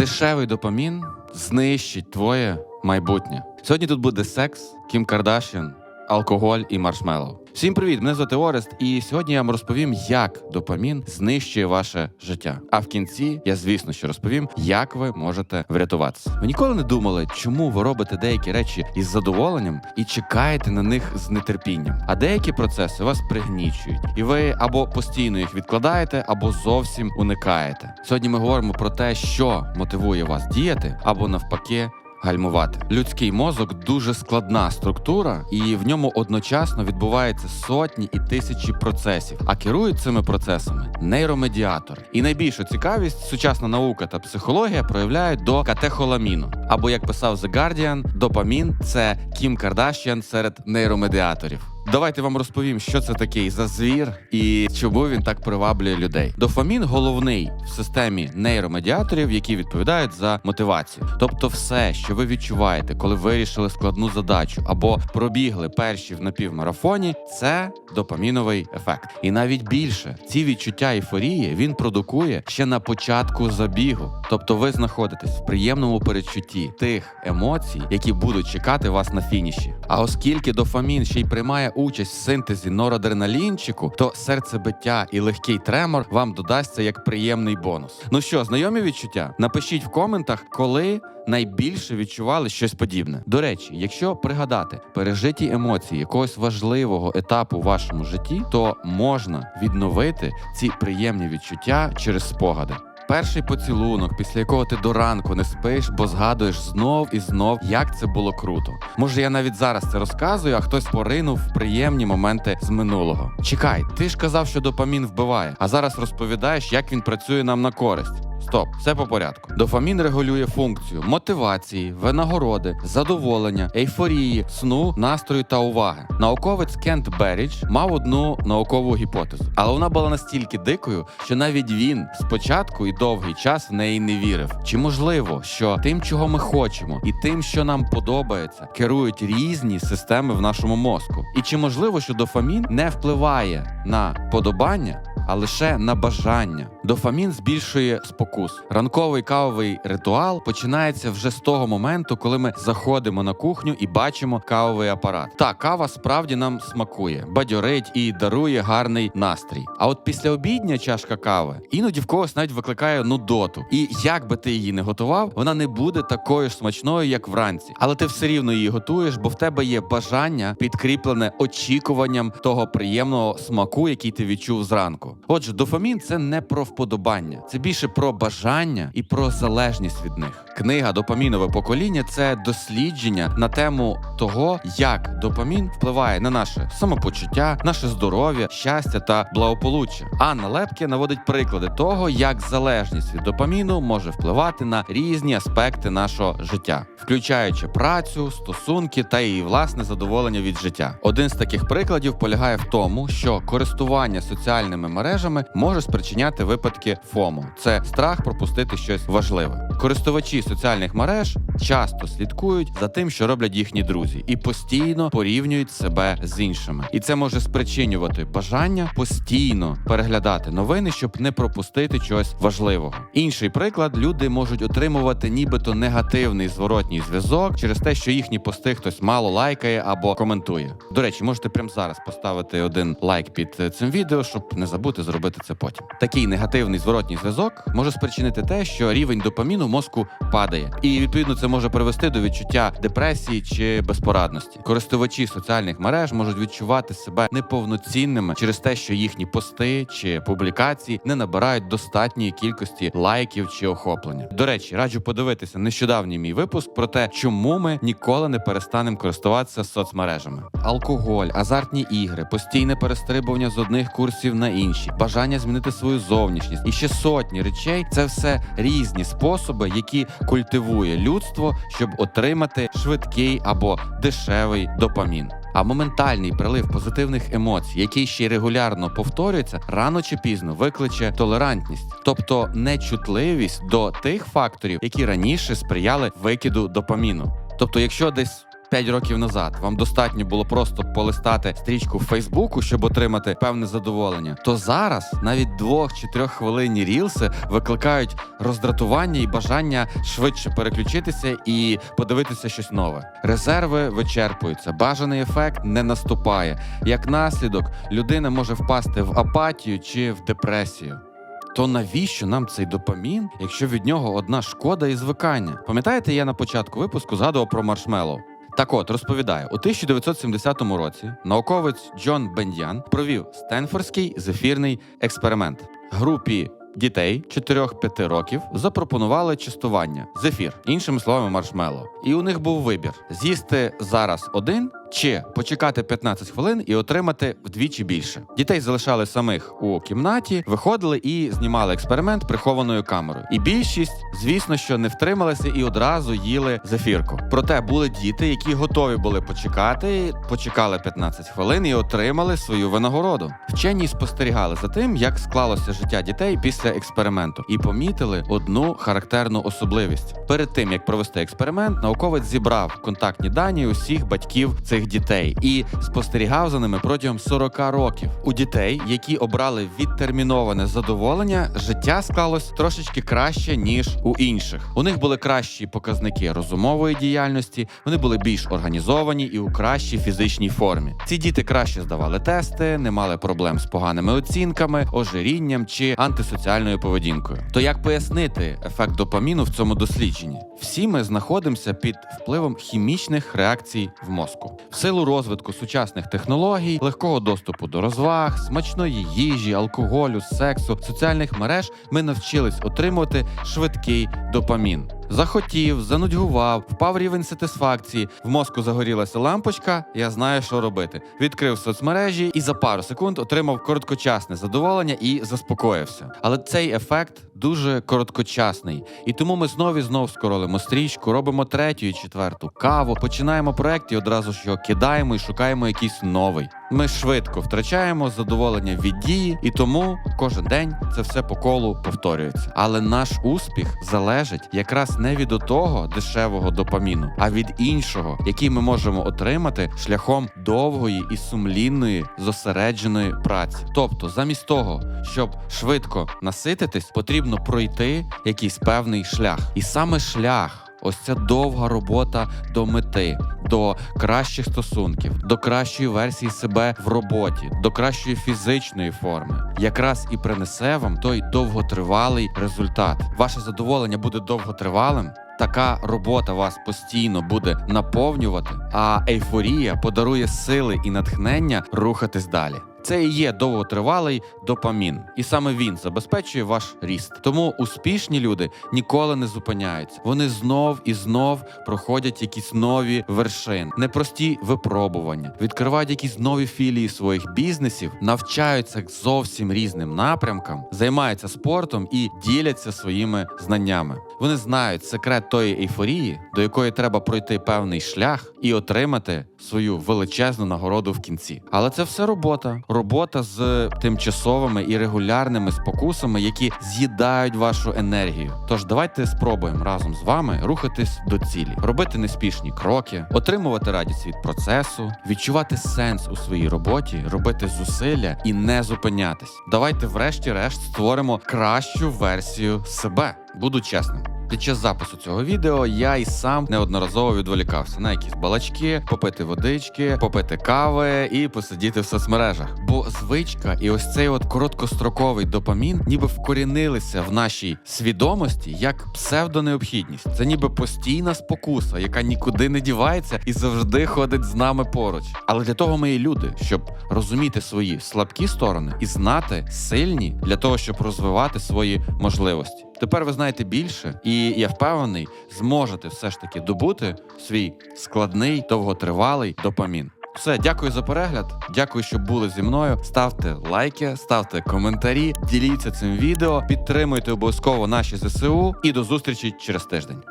Дешевий допамін знищить твоє майбутнє. Сьогодні тут буде секс, Кім Кардашян, алкоголь і маршмеллоу. Всім привіт! Мене звати Орест, і сьогодні я вам розповім, як допамін знищує ваше життя. А в кінці я, звісно, що розповім, як ви можете врятуватися. Ви ніколи не думали, чому ви робите деякі речі із задоволенням і чекаєте на них з нетерпінням. А деякі процеси вас пригнічують, і ви або постійно їх відкладаєте, або зовсім уникаєте. Сьогодні ми говоримо про те, що мотивує вас діяти, або навпаки гальмувати. Людський мозок дуже складна структура, і в ньому одночасно відбуваються сотні і тисячі процесів. А керують цими процесами нейромедіатори. І найбільшу цікавість сучасна наука та психологія проявляють до катехоламіну. Або як писав The Guardian, допамін це Кім Кардашян серед нейромедіаторів. Давайте вам розповім, що це такий за звір і чому він так приваблює людей. Дофамін головний в системі нейромедіаторів, які відповідають за мотивацію. Тобто, все, що ви відчуваєте, коли вирішили складну задачу або пробігли перші в напівмарафоні, це допаміновий ефект. І навіть більше ці відчуття ейфорії він продукує ще на початку забігу. Тобто, ви знаходитесь в приємному передчутті тих емоцій, які будуть чекати вас на фініші. А оскільки дофамін ще й приймає участь в синтезі норадреналінчику, то серцебиття і легкий тремор вам додасться як приємний бонус. Ну що, знайомі відчуття? Напишіть в коментах, коли найбільше відчували щось подібне. До речі, якщо пригадати пережиті емоції якогось важливого етапу в вашому житті, то можна відновити ці приємні відчуття через спогади. Перший поцілунок, після якого ти до ранку не спиш, бо згадуєш знов і знов, як це було круто. Може, я навіть зараз це розказую, а хтось поринув в приємні моменти з минулого. Чекай, ти ж казав, що допамін вбиває, а зараз розповідаєш, як він працює нам на користь. Стоп, все по порядку. Дофамін регулює функцію мотивації, винагороди, задоволення, ейфорії, сну, настрою та уваги. Науковець Кент Берідж мав одну наукову гіпотезу, але вона була настільки дикою, що навіть він спочатку і довгий час в неї не вірив. Чи можливо, що тим, чого ми хочемо, і тим, що нам подобається, керують різні системи в нашому мозку? І чи можливо, що дофамін не впливає на подобання? А лише на бажання. Дофамін збільшує спокус. Ранковий кавовий ритуал починається вже з того моменту, коли ми заходимо на кухню і бачимо кавовий апарат. Та кава справді нам смакує, бадьорить і дарує гарний настрій. А от після обідня чашка кави іноді в когось навіть викликає нудоту. І як би ти її не готував, вона не буде такою ж смачною, як вранці. Але ти все рівно її готуєш, бо в тебе є бажання підкріплене очікуванням того приємного смаку, який ти відчув зранку. Отже, дофамін це не про вподобання, це більше про бажання і про залежність від них. Книга Допамінове покоління це дослідження на тему того, як допамін впливає на наше самопочуття, наше здоров'я, щастя та благополуччя. Анна Лепке наводить приклади того, як залежність від допаміну може впливати на різні аспекти нашого життя, включаючи працю, стосунки та її власне задоволення від життя. Один з таких прикладів полягає в тому, що користування соціальними мережами може спричиняти випадки ФОМО. Це страх пропустити щось важливе. Користувачі соціальних мереж часто слідкують за тим, що роблять їхні друзі, і постійно порівнюють себе з іншими. І це може спричинювати бажання постійно переглядати новини, щоб не пропустити чогось важливого. Інший приклад: люди можуть отримувати нібито негативний зворотній зв'язок через те, що їхні пости хтось мало лайкає або коментує. До речі, можете прямо зараз поставити один лайк під е, цим відео, щоб не забути зробити це потім. Такий негативний зворотній зв'язок може спричинити те, що рівень допаміну в мозку падає, і відповідно це може привести до відчуття депресії чи безпорадності. Користувачі соціальних мереж можуть відчувати себе неповноцінними через те, що їхні пости чи публікації не набирають достатньої кількості лайків чи охоплення. До речі, раджу подивитися нещодавній мій випуск про те, чому ми ніколи не перестанемо користуватися соцмережами. Алкоголь, азартні ігри, постійне перестрибування з одних курсів на інші, бажання змінити свою зовнішність і ще сотні речей це все різні способи, які культивує людство, щоб отримати швидкий або дешевий допамін. А моментальний прилив позитивних емоцій, який ще й регулярно повторюється, рано чи пізно викличе толерантність, тобто нечутливість до тих факторів, які раніше сприяли викиду допаміну. Тобто, якщо десь 5 років назад вам достатньо було просто полистати стрічку в Фейсбуку, щоб отримати певне задоволення, то зараз навіть двох чи трьох хвилинні рілси викликають роздратування і бажання швидше переключитися і подивитися щось нове. Резерви вичерпуються, бажаний ефект не наступає. Як наслідок, людина може впасти в апатію чи в депресію. То навіщо нам цей допамін, якщо від нього одна шкода і звикання? Пам'ятаєте, я на початку випуску згадував про маршмеллоу? Так от розповідає, у 1970 році науковець Джон Бендян провів Стенфордський зефірний експеримент. Групі дітей 4-5 років запропонували частування зефір, іншими словами, маршмело. І у них був вибір: з'їсти зараз один чи почекати 15 хвилин і отримати вдвічі більше. Дітей залишали самих у кімнаті, виходили і знімали експеримент прихованою камерою. І більшість, звісно, що не втрималися і одразу їли зефірку. Проте були діти, які готові були почекати, почекали 15 хвилин і отримали свою винагороду. Вчені спостерігали за тим, як склалося життя дітей після експерименту, і помітили одну характерну особливість. Перед тим як провести експеримент, науковець зібрав контактні дані усіх батьків цих дітей і спостерігав за ними протягом 40 років. У дітей, які обрали відтерміноване задоволення, життя склалось трошечки краще ніж у інших. У них були кращі показники розумової діяльності, вони були більш організовані і у кращій фізичній формі. Ці діти краще здавали тести, не мали проблем з поганими оцінками, ожирінням чи антисоціальною поведінкою. То як пояснити ефект допаміну в цьому дослідженні? Всі ми знаходимося під впливом хімічних реакцій в мозку. В силу розвитку сучасних технологій, легкого доступу до розваг, смачної їжі, алкоголю, сексу, соціальних мереж ми навчились отримувати швидкий допамін. Захотів, занудьгував, впав рівень сатисфакції. В мозку загорілася лампочка. Я знаю, що робити. Відкрив соцмережі і за пару секунд отримав короткочасне задоволення і заспокоївся. Але цей ефект дуже короткочасний, і тому ми знову і знов скоролимо стрічку, робимо третю і четверту каву, починаємо проект і одразу ж його кидаємо і шукаємо якийсь новий. Ми швидко втрачаємо задоволення від дії, і тому кожен день це все по колу повторюється. Але наш успіх залежить якраз не від того дешевого допаміну, а від іншого, який ми можемо отримати шляхом довгої і сумлінної зосередженої праці. Тобто, замість того, щоб швидко насититись, потрібно пройти якийсь певний шлях, і саме шлях. Ось ця довга робота до мети, до кращих стосунків, до кращої версії себе в роботі, до кращої фізичної форми, якраз і принесе вам той довготривалий результат. Ваше задоволення буде довготривалим. Така робота вас постійно буде наповнювати, а ейфорія подарує сили і натхнення рухатись далі. Це і є довготривалий допамін, і саме він забезпечує ваш ріст. Тому успішні люди ніколи не зупиняються. Вони знов і знов проходять якісь нові вершини, непрості випробування, відкривають якісь нові філії своїх бізнесів, навчаються зовсім різним напрямкам, займаються спортом і діляться своїми знаннями. Вони знають секрет тої ейфорії, до якої треба пройти певний шлях і отримати свою величезну нагороду в кінці. Але це все робота. Робота з тимчасовими і регулярними спокусами, які з'їдають вашу енергію. Тож давайте спробуємо разом з вами рухатись до цілі, робити неспішні кроки, отримувати радість від процесу, відчувати сенс у своїй роботі, робити зусилля і не зупинятись. Давайте, врешті-решт, створимо кращу версію себе. Буду чесним. Під час запису цього відео я і сам неодноразово відволікався на якісь балачки, попити водички, попити кави і посидіти в соцмережах. Бо звичка і ось цей от короткостроковий допамін ніби вкорінилися в нашій свідомості як псевдонеобхідність. Це ніби постійна спокуса, яка нікуди не дівається і завжди ходить з нами поруч. Але для того ми і люди, щоб розуміти свої слабкі сторони і знати сильні для того, щоб розвивати свої можливості. Тепер ви знаєте більше, і я впевнений, зможете все ж таки добути свій складний, довготривалий допамін. Все, дякую за перегляд. Дякую, що були зі мною. Ставте лайки, ставте коментарі, діліться цим відео, підтримуйте обов'язково наші ЗСУ і до зустрічі через тиждень.